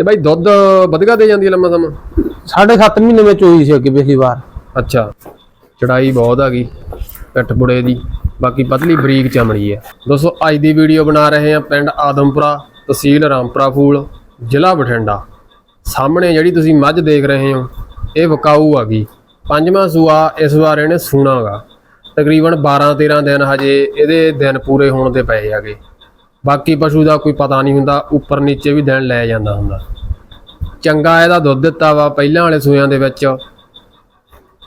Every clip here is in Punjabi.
ਤੇ ਬਾਈ ਦੁੱਧ ਵਧਗਾ ਦੇ ਜਾਂਦੀ ਹੈ ਲੰਮਾ ਸਮਾਂ? ਸਾਢੇ ਸੱਤ ਮਹੀਨੇ ਵਿੱਚ ਹੋਈ ਸੀ ਅੱਗੇ ਪਿਛਲੀ ਵਾਰ। ਅੱਛਾ ਚੜਾਈ ਬਹੁਤ ਆ ਗਈ ਪਿੱਠ ਪੁੜੇ ਦੀ ਬਾਕੀ ਪਤਲੀ ਬਰੀਕ ਚਮੜੀ ਹੈ। ਦੋਸਤੋ ਅੱਜ ਦੀ ਵੀਡੀਓ ਬਣਾ ਰਹੇ ਹਾਂ ਪਿੰਡ ਆਦਮਪੁਰਾ ਤਹਿਸੀਲ ਰਾਮਪੁਰਾ ਫੂਲ ਜ਼ਿਲ੍ਹਾ ਬਠਿੰਡਾ। ਸਾਹਮਣੇ ਜਿਹੜੀ ਤੁਸੀਂ ਮੱਝ ਦੇਖ ਰਹੇ ਹੋ ਇਹ ਵਕਾਊ ਆ ਗਈ। ਪੰਜਵਾਂ ਸੂਆ ਇਸ ਵਾਰ ਇਹਨੇ ਸੂਣਾਗਾ ਤਕਰੀਬਨ 12 13 ਦਿਨ ਹਜੇ ਇਹਦੇ ਦਿਨ ਪੂਰੇ ਹੋਣ ਦੇ ਪਏ ਹੈਗੇ। ਬਾਕੀ ਪਸ਼ੂ ਦਾ ਕੋਈ ਪਤਾ ਨਹੀਂ ਹੁੰਦਾ, ਉੱਪਰ ਨੀਚੇ ਵੀ ਦਿਨ ਲੈ ਜਾਂਦਾ ਹੁੰਦਾ। ਚੰਗਾ ਇਹਦਾ ਦੁੱਧ ਦਿੱਤਾ ਵਾ ਪਹਿਲਾਂ ਵਾਲੇ ਸੂਆਂ ਦੇ ਵਿੱਚ।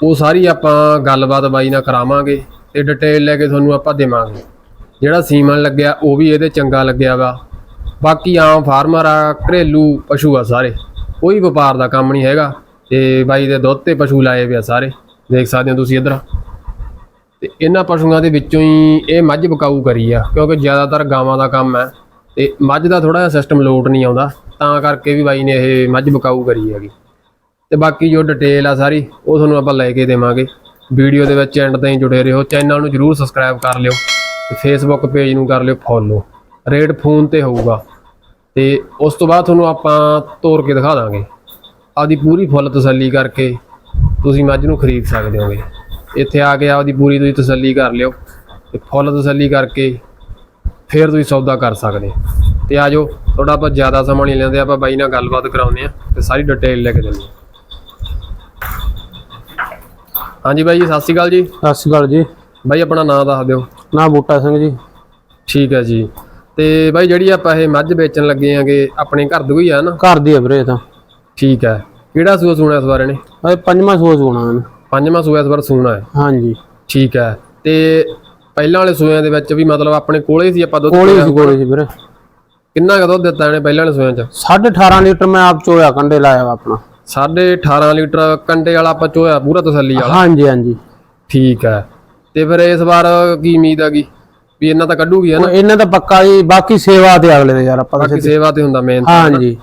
ਉਹ ਸਾਰੀ ਆਪਾਂ ਗੱਲਬਾਤ ਬਾਈ ਨਾਲ ਕਰਾਵਾਂਗੇ, ਤੇ ਡਿਟੇਲ ਲੈ ਕੇ ਤੁਹਾਨੂੰ ਆਪਾਂ ਦੇਵਾਂਗੇ। ਜਿਹੜਾ ਸੀਮਨ ਲੱਗਿਆ, ਉਹ ਵੀ ਇਹਦੇ ਚੰਗਾ ਲੱਗਿਆ ਵਾ। ਬਾਕੀ ਆਮ ਫਾਰਮਰ ਆ, ਘਰੇਲੂ ਪਸ਼ੂ ਆ ਸਾਰੇ। ਕੋਈ ਵਪਾਰ ਦਾ ਕੰਮ ਨਹੀਂ ਹੈਗਾ, ਤੇ ਬਾਈ ਦੇ ਦੁੱਧ ਤੇ ਪਸ਼ੂ ਲਾਏ ਵੇ ਆ ਸਾਰੇ। ਦੇਖ ਸਕਦੇ ਹੋ ਤੁਸੀਂ ਇੱਧਰ। ਤੇ ਇਹਨਾਂ ਪਸ਼ੂਆਂ ਦੇ ਵਿੱਚੋਂ ਹੀ ਇਹ ਮੱਝ ਬਕਾਊ ਕਰੀ ਆ, ਕਿਉਂਕਿ ਜ਼ਿਆਦਾਤਰ ਗਾਵਾਂ ਦਾ ਕੰਮ ਹੈ ਤੇ ਮੱਝ ਦਾ ਥੋੜਾ ਜਿਹਾ ਸਿਸਟਮ ਲੋਟ ਨਹੀਂ ਆਉਂਦਾ, ਤਾਂ ਕਰਕੇ ਵੀ ਬਾਈ ਨੇ ਇਹ ਮੱਝ ਬਕਾਊ ਕਰੀ ਹੈਗੀ। ਤੇ ਬਾਕੀ ਜੋ ਡਿਟੇਲ ਆ ਸਾਰੀ, ਉਹ ਤੁਹਾਨੂੰ ਆਪਾਂ ਲੈ ਕੇ ਦੇਵਾਂਗੇ। ਵੀਡੀਓ ਦੇ ਵਿੱਚ ਐਂਡ ਤਾਈਂ ਜੁੜੇ ਰਹੋ ਚੈਨਲ ਨੂੰ ਜਰੂਰ ਸਬਸਕ੍ਰਾਈਬ ਕਰ ਲਿਓ ਤੇ ਫੇਸਬੁੱਕ ਪੇਜ ਨੂੰ ਕਰ ਲਿਓ ਫੋਲੋ ਰੇਟ ਫੋਨ ਤੇ ਹੋਊਗਾ। ਤੇ ਉਸ ਤੋਂ ਬਾਅਦ ਤੁਹਾਨੂੰ ਆਪਾਂ ਤੋਰ ਕੇ ਦਿਖਾ ਦਾਂਗੇ। ਆਪਦੀ ਪੂਰੀ ਫੁੱਲ ਤਸੱਲੀ ਕਰਕੇ ਤੁਸੀਂ ਮੱਝ ਨੂੰ ਖਰੀਦ ਸਕਦੇ ਹੋਗੇ। ਇੱਥੇ ਆ ਕੇ ਆਪਦੀ ਪੂਰੀ ਤੁਸੀਂ ਤਸੱਲੀ ਕਰ ਲਿਓ ਤੇ ਫੁੱਲ ਤਸੱਲੀ ਕਰਕੇ ਫਿਰ ਤੁਸੀਂ ਸੌਦਾ ਕਰ ਸਕਦੇ ਹੋ। ਤੇ ਆਜੋ ਥੋੜਾ ਆਪਾਂ ਜ਼ਿਆਦਾ ਸਮਾਂ ਨਹੀਂ ਲੈਂਦੇ ਆਪਾਂ ਬਾਈ ਨਾਲ ਗੱਲਬਾਤ ਕਰਾਉਂਦੇ ਆ ਤੇ ਸਾਰੀ ਡਿਟੇਲ ਲੈ ਕੇ ਦਿੰਦੇ ਹਾਂ। ਹਾਂਜੀ ਬਾਈ ਜੀ ਸਤਿ ਸ਼੍ਰੀ ਅਕਾਲ ਜੀ। ਸਤਿ ਸ਼੍ਰੀ ਅਕਾਲ ਜੀ। ਬਾਈ ਆਪਣਾ ਨਾਮ ਦੱਸ ਦਿਓ। ਨਾ ਬੂਟਾ ਸਿੰਘ ਜੀ। ਠੀਕ ਹੈ ਜੀ। ਤੇ ਬਾਈ ਜਿਹੜੀ ਆਪਾਂ ਇਹ ਮੱਝ ਵੇਚਣ ਲੱਗੇ ਆਂਗੇ ਆਪਣੇ ਘਰ ਦੀ ਹੋਈ ਆ ਨਾ? ਘਰ ਦੀ ਆ ਵੀਰੇ ਇਹ ਤਾਂ। ਠੀਕ ਹੈ। ਕਿਹੜਾ ਸੂਆ ਸੂਣਾ ਇਸ ਬਾਰੇ ਨੇ ਇਹ ਪੰਜਵਾਂ ਹੋਣਾ ਇਹਨੂੰ। ਪੰਜਵਾਂ ਸੂਆ ਇਸ ਵਾਰ ਸੂਣਾ ਹੈ। ਹਾਂਜੀ। ਠੀਕ ਹੈ। ਤੇ ਪਹਿਲਾਂ ਵਾਲੇ ਸੂਆਂ ਦੇ ਵਿੱਚ ਵੀ ਮਤਲਬ ਆਪਣੇ ਕੋਲੇ ਸੀ ਆਪਾਂ ਦੁੱਧ ਕੋਲੀ ਸੀ ਕੋਲੀ ਸੀ ਵੀਰੇ। ਕਿੰਨਾ ਕੁ ਦੁੱਧ ਦਿੱਤਾ ਇਹਨੇ ਪਹਿਲਾਂ ਵਾਲੇ ਸੂਆਂ 'ਚ? ਸਾਢੇ 18 ਲੀਟਰ ਮੈਂ ਆਪ ਚੋਇਆ ਕੰਡੇ ਲਾਇਆ ਆਪਣਾ। ਸਾਢੇ 18 ਲੀਟਰ ਕੰਡੇ ਵਾਲਾ ਆਪਾਂ ਚੋਇਆ ਪੂਰਾ ਤਸੱਲੀ ਵਾਲਾ। ਹਾਂਜੀ ਹਾਂਜੀ। ਠੀਕ ਹੈ। ਤੇ ਫਿਰ ਇਸ ਵਾਰ ਕੀ ਉਮੀਦ ਹੈਗੀ? ਵੀ ਇਹਨਾਂ ਤਾਂ ਕੱਢੂਗੀ ਹੈ ਨਾ? ਇਹਨਾਂ ਦਾ ਪੱਕਾ ਜੀ ਬਾਕੀ ਸੇਵਾ ਤੇ ਅਗਲੇ ਦੇ ਯਾਰ ਆਪਾਂ ਤਾਂ ਬਾਕੀ ਸੇਵਾ ਤੇ ਹੁੰਦਾ ਮੇਨ ਹਾਂਜੀ।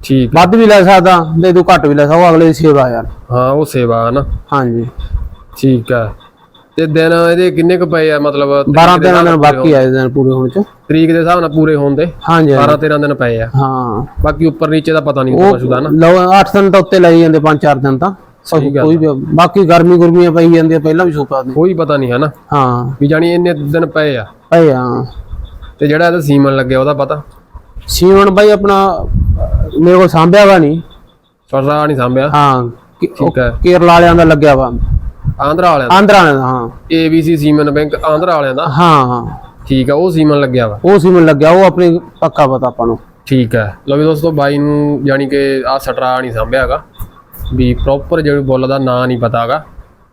ਠੀਕ ਵੱਧ ਵੀ ਲੈ ਸਕਦਾ ਤੇ ਤੂੰ ਘੱਟ ਵੀ ਲੈ ਸਕਦਾ ਉਹ ਅਗਲੇ ਦੀ ਸੇਵਾ ਯਾਰ। ਹਾਂ ਉਹ ਸੇਵਾ ਹੈ ਨਾ। ਹਾਂਜੀ। ਠੀਕ ਹੈ। ਤੇ ਦਿਨ ਇਹਦੇ ਕਿੰਨੇ ਕੁ ਪਏ ਆ ਮਤਲਬ 12 13 ਦਿਨ ਬਾਕੀ ਆਏ ਦਿਨ ਪੂਰੇ ਹੋਣ ਚ। ਤਰੀਕ ਦੇ ਹਿਸਾਬ ਨਾਲ ਪੂਰੇ ਹੋਣ ਦੇ। ਹਾਂਜੀ ਹਾਂਜੀ। 12 13 ਦਿਨ ਪਏ ਆ। ਹਾਂ। ਬਾਕੀ ਉੱਪਰ ਨੀਚੇ ਦਾ ਪਤਾ ਨਹੀਂ ਪਸ਼ੂ ਦਾ ਨਾ। ਲਓ 8 ਦਿਨ ਤਾਂ ਉੱਤੇ ਲਈ ਜਾਂਦੇ 5-4 ਦਿਨ ਤਾਂ। ਕੋਈ ਵੀ ਬਾਕੀ ਗਰਮੀ ਗੁਰਮੀਆਂ ਪਈ ਜਾਂਦੀਆਂ ਪਹਿਲਾਂ ਵੀ ਸੋਪਾ ਦੇ ਕੋਈ ਪਤਾ ਨਹੀਂ ਹੈ ਨਾ। ਹਾਂ। ਵੀ ਜਾਣੀ ਇੰਨੇ ਦਿਨ ਪਏ ਆ। ਪਏ ਹਾਂ ਤੇ ਜਿਹੜਾ ਇਹਦਾ ਸੀਮਨ ਲੱਗਿਆ ਉਹਦਾ ਪਤਾ? ਸੀਵਨ ਬਾਈ ਆਪਣਾ ਮੇਰੇ ਕੋਲ ਸਾਂਭਿਆ ਵਾ ਨਹੀਂ ਸਰਦਾ ਨਹੀਂ ਸਾਂਭਿਆ? ਹਾਂ। ਕਿ- ਉਹ ਠੀਕ ਹੈ। ਕੇਰਲਾ ਵਾਲਿਆਂ ਦਾ ਲੱਗਿਆ ਵਾ। ਆਂਧਰਾ ਵਾਲਿਆਂ ਦਾ? ਆਂਧਰਾ ਵਾਲਿਆਂ ਦਾ ਹਾਂ। ABC ਸੀਮਨ ਬੈਂਕ ਆਂਧਰਾ ਵਾਲਿਆਂ ਦਾ? ਹਾਂ ਹਾਂ। ਠੀਕ ਆ ਉਹ ਸੀਮਨ ਲੱਗਿਆ ਵਾ। ਉਹ ਸੀਵਨ ਲੱਗਿਆ ਉਹ ਆਪਣੀ ਪੱਕਾ ਪਤਾ ਆਪਾਂ ਨੂੰ। ਠੀਕ ਹੈ। ਲਓ ਵੀ ਦੋਸਤੋ ਬਾਈ ਨੂੰ ਜਾਨੀ ਕਿ ਆ ਸਟਰਾ ਨਹੀਂ ਸਾਂਭਿਆ ਹੈਗਾ। ਵੀ ਪ੍ਰੋਪਰ ਜਿਹੜੀ ਬੁੱਲ ਦਾ ਨਾਂ ਨਹੀਂ ਪਤਾ ਹੈਗਾ।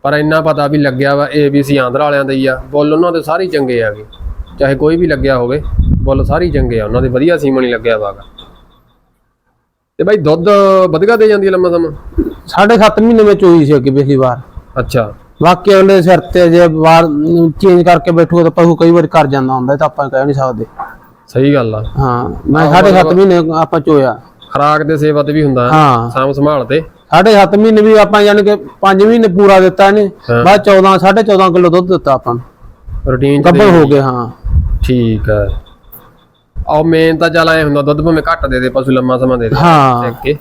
ਪਰ ਇੰਨਾ ਪਤਾ ਵੀ ਲੱਗਿਆ ਵਾ ABC ਆਂਧਰਾ ਵਾਲਿਆਂ ਦਾ ਹੀ ਆ। ਬੁੱਲ ਉਹਨਾਂ ਦੇ ਸਾਰੇ ਹੀ ਚੰਗੇ ਆਗੇ ਚਾਹੇ ਕੋਈ ਵੀ ਲੱਗਿਆ ਹੋਵੇ ਬੁੱਲ ਸਾਰੇ ਹੀ ਚੰਗੇ ਆ। ਉਹਨਾਂ ਦੇ ਵਧੀਆ ਸੀਮਨ ਹੀ ਲੱਗਿਆ ਵਾਗਾ ਤੇ ਬਾਈ ਦੁੱਧ ਵਧਗਾ ਦੇ ਜਾਂਦੀ ਹੈ ਲੰਮਾ ਸਮਾਂ? ਸਾਢੇ ਸੱਤ ਮਹੀਨੇ ਵਿੱਚ ਹੋਈ ਸੀ ਅੱਗੇ ਪਿਛਲੀ ਵਾਰ। ਅੱਛਾ। ਬਾਕੀ ਅਗਲੇ ਸਿਰ ਤੇ ਜੇ ਵਾਰ ਚੇਂਜ ਕਰਕੇ ਬੈਠੋ ਤਾਂ ਪਸ਼ੂ ਕਈ ਵਾਰ ਕਰ ਜਾਂਦਾ ਹੁੰਦਾ ਤਾਂ ਆਪਾਂ ਕਹਿ ਨਹੀਂ ਸਕਦੇ। ਸਹੀ ਗੱਲ ਆ। ਹਾਂ ਮੈਂ ਸਾਢੇ ਸੱਤ ਮਹੀਨੇ ਆਪਾਂ ਚੋਇਆ। ਖਰਾਕ ਦੇ ਸੇਵਾ ਤੇ ਵੀ ਹੁੰਦਾ ਹਾਂ। ਸਾਂਭ ਸੰਭਾਲ ਤੇ। ਸਾਢੇ ਸੱਤ ਮਹੀਨੇ ਵੀ ਆਪਾਂ ਯਾਨੀ ਕਿ 5 ਮਹੀਨੇ ਪੂਰਾ ਦਿੱਤਾ ਇਹਨੇ। ਬਾਅਦ 14 14.5 ਕਿਲੋ ਦੁੱਧ ਦਿੱਤਾ ਆਪਾਂ ਨੂੰ। ਰੂਟੀਨ ਚ ਹੋ ਗਏ ਹਾਂ। ਠੀਕ ਹੈ ਆਹ ਮੇਨ ਤਾਂ ਚੱਲ ਐ ਹੁੰਦਾ ਦੁੱਧ ਭਾਵੇਂ ਘੱਟ ਦੇ ਦੇ ਪਸ਼ੂ ਲੰਮਾ ਸਮਾਂ ਦੇ ਦੇ। ਹਾਂ। ਦੇਖ ਕੇ।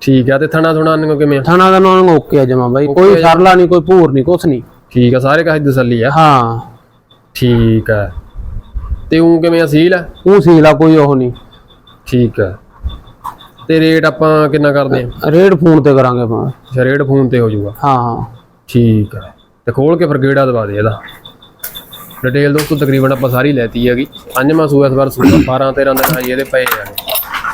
ਠੀਕ ਆ ਤੇ ਥਣਾ ਥੁਣਾ ਨੂੰ ਕਿਵੇਂ ਆ? ਥਾਣਾ ਦਾ ਨਾਮ ਓਕੇ ਆ ਜਮਾ ਬਾਈ। ਕੋਈ ਸਰਲਾ ਨਹੀਂ ਕੋਈ ਭੂਰ ਨਹੀਂ ਕੁਛ ਨਹੀਂ। ਠੀਕ ਆ ਸਾਰੇ ਕਾਹਦੀ ਤਸੱਲੀ ਆ। ਹਾਂ। ਠੀਕ ਆ। ਤੇ ਉਹ ਕਿਵੇਂ ਅਸੀਲ ਆ? ਉਹ ਸੀਲਾ ਕੋਈ ਉਹ ਨਹੀਂ। ਠੀਕ ਆ। ਤੇ ਰੇਟ ਆਪਾਂ ਕਿੰਨਾ ਕਰਦੇ ਆ? ਰੇਡ ਫੋਨ ਤੇ ਕਰਾਂਗੇ ਆਪਾਂ। ਅੱਛਾ ਰੇਟ ਫੋਨ ਤੇ ਹੋ ਜਾਊਗਾ। ਹਾਂ। ਠੀਕ ਆ। ਤੇ ਖੋਲ ਕੇ ਫਿਰ ਗੇੜਾ ਦਵਾ ਦੇ ਇਹਦਾ। ਡਿਟੇਲ ਦੋਸਤੋ ਤਕਰੀਬਨ ਆਪਾਂ ਸਾਰੀ ਲੈਤੀ ਹੈਗੀ। ਪੰਜਵਾਂ ਸੂਆ ਇਸ ਵਾਰ ਸੂਆ 12 13 ਦਿਨ ਹਜੇ ਇਹਦੇ ਪਏ ਆ।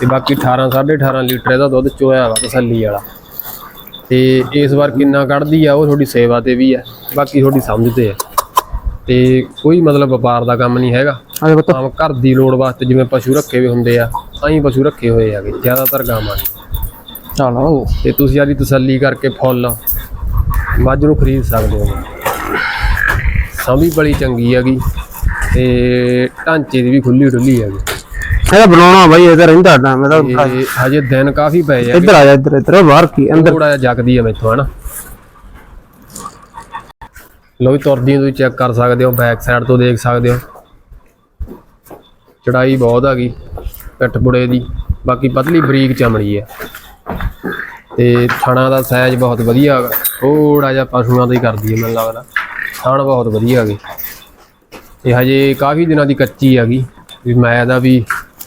ਤੇ ਬਾਕੀ 18 18.5 ਲੀਟਰ ਇਹਦਾ ਦੁੱਧ ਚੋਇਆ ਵਾ ਤਸੱਲੀ ਵਾਲਾ। ਤੇ ਇਸ ਵਾਰ ਕਿੰਨਾ ਕੱਢਦੀ ਆ ਉਹ ਤੁਹਾਡੀ ਸੇਵਾ ਤੇ ਵੀ ਆ। ਬਾਕੀ ਤੁਹਾਡੀ ਸਮਝ ਤੇ ਆ। ਤੇ ਕੋਈ ਮਤਲਬ ਵਪਾਰ ਦਾ ਕੰਮ ਨਹੀਂ ਹੈਗਾ। ਆਮ ਘਰ ਦੀ ਲੋੜ ਵਾਸਤੇ ਜਿਵੇਂ ਪਸ਼ੂ ਰੱਖੇ ਹੋਏ ਹੁੰਦੇ ਆ ਐਂ ਪਸ਼ੂ ਰੱਖੇ ਹੋਏ ਆਗੇ ਜ਼ਿਆਦਾਤਰ ਗਾਵਾਂ ਨੇ। ਚਲੋ ਤੇ ਤੁਸੀਂ ਆਦੀ ਤਸੱਲੀ ਕਰਕੇ ਫੁੱਲ ਮੱਝ ਨੂੰ ਖਰੀਦ ਸਕਦੇ ਹੋ। ਸੰਭੀ ਬੜੀ ਚੰਗੀ ਹੈਗੀ ਤੇ ਢਾਂਚੇ ਦੀ ਵੀ ਖੁੱਲੀ ਡੁੱਲੀ ਹੈਗੀ। ਇਹਦਾ ਬਣਾਉਣਾ ਬਾਈ ਇਹਦਾ ਰਹਿੰਦਾ ਇਹਦਾ ਇਹ ਹਜੇ ਦਿਨ ਕਾਫੀ ਪਏ ਆ। ਇੱਧਰ ਆ ਜਾ ਇੱਧਰ ਇੱਧਰ ਬਾਹਰ ਕੀ ਅੰਦਰ। ਥੋੜਾ ਜਿਹਾ ਜਗਦੀ ਆ ਮੈਥੋਂ ਹਨਾ। ਲੋ ਵੀ ਤੁਰਦੀ ਤੁਸੀਂ ਚੈੱਕ ਕਰ ਸਕਦੇ ਹੋ ਬੈਕ ਸਾਈਡ ਤੋਂ ਦੇਖ ਸਕਦੇ ਹੋ। ਚੜਾਈ ਬਹੁਤ ਹੈਗੀ ਪਿੱਠ ਪੁੜੇ ਦੀ। ਬਾਕੀ ਪਤਲੀ ਬਰੀਕ ਚਮੜੀ ਹੈ ਤੇ ਥਣਾ ਦਾ ਸਾਈਜ਼ ਬਹੁਤ ਵਧੀਆ ਹੈਗਾ। ਥੋੜਾ ਜਿਹਾ ਪਸ਼ੂਆਂ ਦਾ ਹੀ ਕਰਦੀ ਹੈ ਮੈਨੂੰ ਲੱਗਦਾ। ਥਣ ਬਹੁਤ ਵਧੀਆ ਹੈਗੇ। ਇਹ ਹਜੇ ਕਾਫੀ ਦਿਨਾਂ ਦੀ ਕੱਚੀ ਹੈਗੀ। ਵੀ ਮੈਂ ਦਾ ਵੀ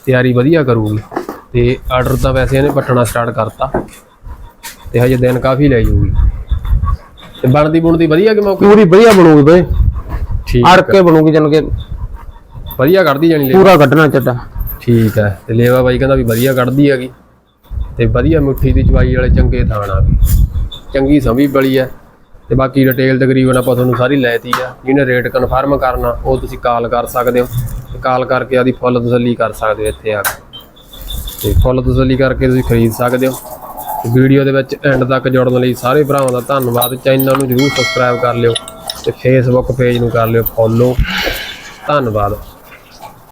ਤਿਆਰੀ ਵਧੀਆ ਕਰੂਗੀ। ਤੇ ਆਰਡਰ ਤਾਂ ਵੈਸੇ ਇਹਨੇ ਪੱਟਣਾ ਸਟਾਰਟ ਕਰਤਾ। ਤੇ ਹਜੇ ਦਿਨ ਕਾਫੀ ਲੈ ਜਾਊਗੀ। ਤੇ ਬਣਦੀ ਬੁਣਦੀ ਵਧੀਆ ਕਿ ਮੌਕੇ? ਪੂਰੀ ਵਧੀਆ ਬਣੂਗੀ ਬਈ। ਠੀਕ ਅੜ ਕੇ ਬਣੂਗੀ ਜਨ ਕੇ ਵਧੀਆ ਕੱਢਦੀ ਜਾਣੀ ਲੈ ਪੂਰਾ ਕੱਢਣਾ ਚੱਟਾ ਠੀਕ ਹੈ। ਤੇ ਲੇਵਾ ਬਾਈ ਕਹਿੰਦਾ ਵੀ ਵਧੀਆ ਕੱਢਦੀ ਹੈਗੀ। ਤੇ ਵਧੀਆ ਮਿੱਠੀ ਦੀ ਚਵਾਈ ਵਾਲੇ ਚੰਗੇ ਥਾਣ ਆ ਗਏ ਚੰਗੀ ਸਮੀ ਬਲੀ ਹੈ। ਤੇ ਬਾਕੀ ਡਿਟੇਲ ਤਕਰੀਬਨ ਆਪਾਂ ਤੁਹਾਨੂੰ ਸਾਰੀ ਲੈਤੀ ਆ। ਜਿਹਨੇ ਰੇਟ ਕਨਫਰਮ ਕਰਨਾ, ਉਹ ਤੁਸੀਂ ਕਾਲ ਕਰ ਸਕਦੇ ਹੋ। ਤੇ ਕਾਲ ਕਰਕੇ ਆਦੀ ਫੁੱਲ ਤਸੱਲੀ ਕਰ ਸਕਦੇ ਹੋ ਇੱਥੇ ਆ ਕੇ। ਤੇ ਫੁੱਲ ਤਸੱਲੀ ਕਰਕੇ ਤੁਸੀਂ ਖਰੀਦ ਸਕਦੇ ਹੋ। ਵੀਡੀਓ ਦੇ ਵਿੱਚ ਐਂਡ ਤੱਕ ਜੁੜਨ ਲਈ ਸਾਰੇ ਭਰਾਵਾਂ ਦਾ ਧੰਨਵਾਦ। ਚੈਨਲ ਨੂੰ ਜਰੂਰ ਸਬਸਕ੍ਰਾਈਬ ਕਰ ਲਿਓ ਤੇ ਫੇਸਬੁੱਕ ਪੇਜ ਨੂੰ ਕਰ ਲਿਓ ਫੋਲੋ ਧੰਨਵਾਦ।